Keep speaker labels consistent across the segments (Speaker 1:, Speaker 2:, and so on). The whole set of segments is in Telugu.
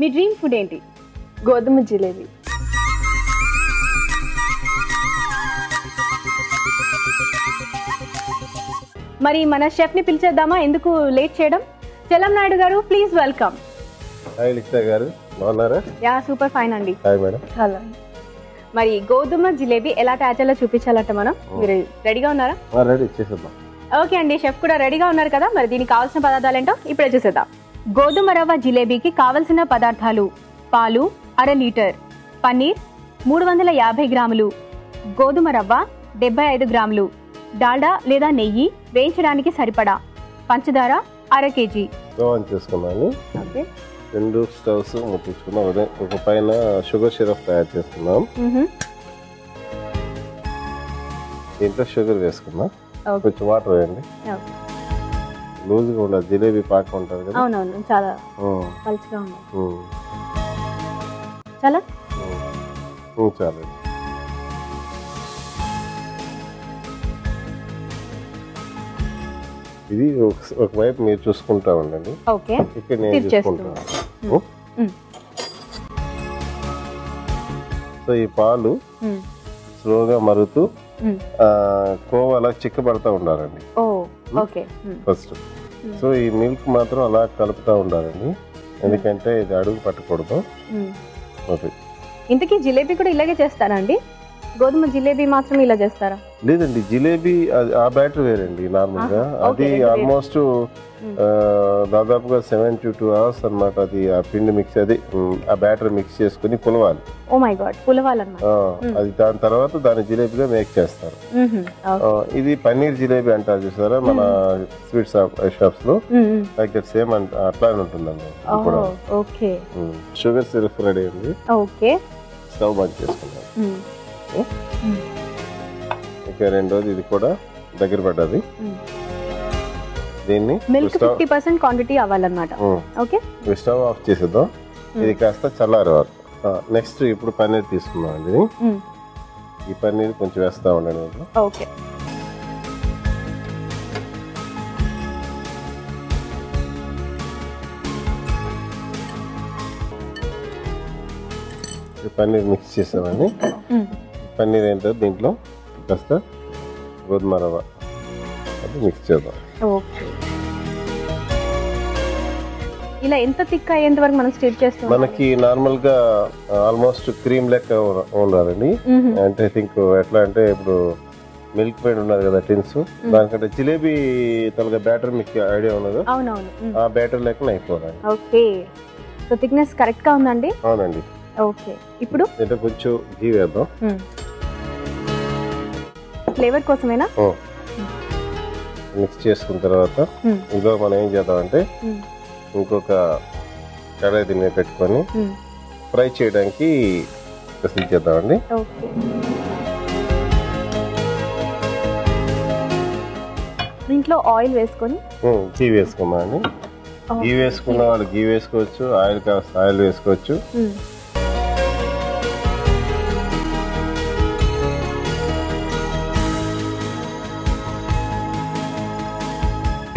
Speaker 1: మీ డ్రీమ్ ఫుడ్ ఏంటి?
Speaker 2: గోధుమ జిలేబీ.
Speaker 1: మరి మన షెఫ్ని పిలిచేద్దామా? ఎందుకు లేట్ చేయడం? చలం నాయుడు గారు ప్లీజ్ వెల్కమ్.
Speaker 3: హాయ్ లిఖిత గారు బాగున్నారా?
Speaker 1: యా సూపర్ ఫైన్ అండి.
Speaker 3: Hi madam.
Speaker 2: చాలా
Speaker 1: మరి గోధుమ జిలేబీ ఎలా తయారు చేయాలో చూపించాలంట మనం? మీరు రెడీగా ఉన్నారా?
Speaker 3: రెడీ చేసేద్దాం.
Speaker 1: ఓకే అండి షెఫ్ కూడా రెడీగా ఉన్నారు కదా మరి దీనికి కావాల్సిన పదార్థాలు ఏంటో ఇప్పుడే చూసేద్దాం. గోధుమ రవ్వ జిలేబీకి కావలసిన పదార్థాలు పాలు అర లీటర్ పన్నీర్ మూడు వందల యాభై గ్రాములు గోధుమ రవ్వ డెబ్బై ఐదు గ్రాములు డాల్డా లేదా నెయ్యి వేయించడానికి సరిపడా పంచదార అర కేజీ. ఓకే.
Speaker 3: రెండు స్టవ్స్ ముట్టించుకున్నాం అదే ఒక పైన షుగర్ సిరప్ తయారు చేసుకున్నాం దీంట్లో షుగర్
Speaker 1: ఓకే.
Speaker 3: కొంచెం వాటర్ వేయండి. లూజ్గా ఉండదు జిలేబీ పాక ఉంటుంది కదా?
Speaker 1: అవునవును చాలా పలుచగా ఉంది చాలా?
Speaker 3: చాలు. ఇది ఒక- ఒకవైపు మీరు చూసుకుంటా ఉండండి.
Speaker 1: ఓకే.
Speaker 3: ఇక్కడ నేను. చూసుకుంటాను. సో ఈ పాలు. స్లోగా మరుగుతూ
Speaker 1: ఉమ్.
Speaker 3: ఆ, కోవ అలా చిక్కబడతా ఉండాలండి. ఫస్ట్. సో ఈ మిల్క్ మాత్రం అలా కలుపుతూ ఉండాలండి. ఎందుకంటే ఇది అడుగు పట్టకూడదు. ఓకే.
Speaker 1: ఇంతకీ జిలేబీ కూడా ఇలాగే చేస్తారా అండి? గోధుమ జిలేబీ మాత్రం ఇలా చేస్తారా?
Speaker 3: లేదండి జిలేబీ అది- ఆ బ్యాటర్ వేరండి నార్మల్గా
Speaker 1: ఆహా,
Speaker 3: అది ఆల్మోస్ట్. దాదాపుగా సెవెన్ టు టూ అవర్స్ అన్నమాట అది ఆ పిండి మిక్స్ అది ఆ బ్యాటర్ మిక్స్ చేసుకుని పులవాలి.
Speaker 1: Oh my God పులవాలన్నమాట.
Speaker 3: ఆ, అది దాని తర్వాత దాని జిలేబీగా మేక్ చేస్తారు. ఇది పన్నీర్ జిలేబీ అంటారు చూసారా మన స్వీట్ షాప్
Speaker 1: షాప్స్లో.
Speaker 3: లైక్ సేమ్ అట్లానే ఉంటుందండి కూడా.
Speaker 1: Okay.
Speaker 3: Sugar syrup ready
Speaker 1: okay.
Speaker 3: Stove బంద్.
Speaker 1: మ్మ్.
Speaker 3: ఇక రెండోది ఇది కూడా దగ్గర పడ్డది. దీన్ని
Speaker 1: మిల్క్ ఫిఫ్టీ పర్సెంట్ క్వాంటిటీ అవ్వాలన్నమాట. ఓకే
Speaker 3: స్టవ్ ఆఫ్ చేసేద్దాం ఇది కాస్త చల్లారేవారు నెక్స్ట్ ఇప్పుడు పన్నీర్ తీసుకుందాం అండి. ఈ పన్నీర్ కొంచెం వేస్తా ఉండండి.
Speaker 1: ఓకే
Speaker 3: ఈ పన్నీర్ మిక్స్ చేసామండి. పన్నీర్ ఏంటో దీంట్లో కాస్త గోధుమ రవ్వ అది మిక్స్ చేద్దాం
Speaker 1: ఓకే ఇలా ఎంత థిక్ అయ్యేంత వరకు మనం స్టిర్ చేస్తాం?
Speaker 3: మనకి నార్మల్గా ఆల్మోస్ట్ క్రీమ్ లెక్క ఉండాలండి. అంటే ఐ థింక్ ఎట్లా అంటే ఇప్పుడు మిల్క్ మేడ్ ఉన్నది కదా టిన్స్. దానికంటే జిలేబీ తలగా బ్యాటర్ మీకు ఐడియా ఉన్నది?
Speaker 1: అవునవును.
Speaker 3: ఆ బ్యాటర్ లెక్కన అయిపోదండి.
Speaker 1: ఓకే సో థిక్నెస్ కరెక్ట్గా ఉందండి?
Speaker 3: అవునండి.
Speaker 1: ఓకే ఇప్పుడు?
Speaker 3: అంటే కొంచెం గీ వేద్దాం.
Speaker 1: ఫ్లేవర్ కోసమేనా?
Speaker 3: మిక్స్ చేసుకున్న తర్వాత. ఇందులో మనం ఏం చేద్దామంటే. ఇంకొక కడాయి దీని మీద పెట్టుకొని. ఫ్రై చేయడానికి చేద్దామండి.
Speaker 1: ఓకే. దీంట్లో ఆయిల్ వేసుకొని?
Speaker 3: ఉమ్, గీ వేసుకుందాం అండి? గీ వేసుకున్న వాళ్ళు గీ వేసుకోవచ్చు ఆయిల్ కాస్త ఆయిల్ వేసుకోవచ్చు.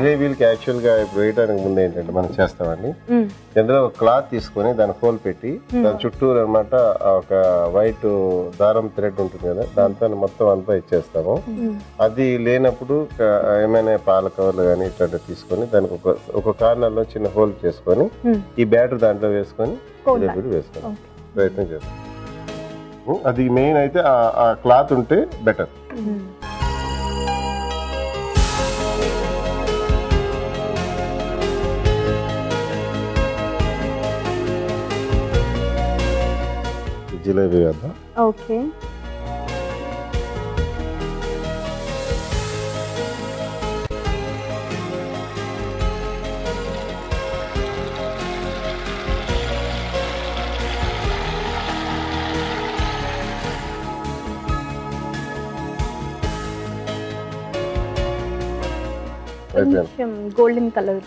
Speaker 1: మ్మ్.
Speaker 3: జిలేబీలకి యాక్చువల్గా ఇప్పుడు వేయడానికి ముందు ఏంటంటే మనం చేస్తామండి. ఇందులో ఒక క్లాత్ తీసుకొని దాని హోల్ పెట్టి దాని చుట్టూరు అనమాట ఒక వైట్ దారం థ్రెడ్ ఉంటుంది కదా దాంతో మొత్తం అంతా ఇచ్చేస్తాము. అది లేనప్పుడు ఏమైనా పాల కవర్లు కానీ ఇట్లాంటివి తీసుకొని దానికి ఒక ఒక కార్నర్లో చిన్న హోల్ చేసుకొని. ఈ బ్యాటర్ దాంట్లో వేసుకొని వేసుకొని. ప్రయత్నం చేస్తాం అది మెయిన్ అయితే ఆ క్లాత్ ఉంటే బెటర్ జిలేబీ వేద్దాం
Speaker 1: ఓకే. కొంచెం గోల్డెన్ కలర్.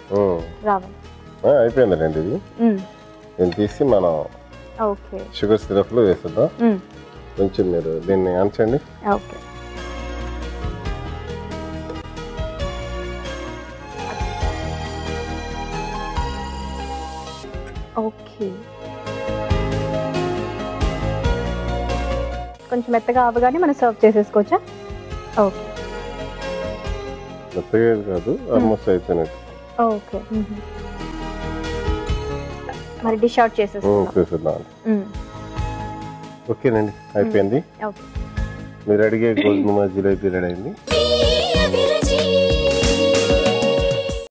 Speaker 1: రావాలి.
Speaker 3: అయిపోయిందండి ఇది. దీన్ని తీసి మనం షుగర్ సిరప్లో వేసేద్దాం. కొంచెం మీరు దీన్ని ఆన్చండి
Speaker 1: ఓకే. ఓకే. కొంచెం మెత్తగా అవగానే మనం సర్వ్ చేసేసుకోవచ్చా? ఓకే.
Speaker 3: మెత్తగా కాదు ఆల్మోస్ట్ అయిపోయినట్టు.
Speaker 1: ఓకే. మరి డిష్ అవుట్ మ్మ్.
Speaker 3: ఓకేనండి అయిపోయింది.
Speaker 1: ఓకే.
Speaker 3: మీరు అడిగే గోధుమ జిలేబీ రెడీ అయింది.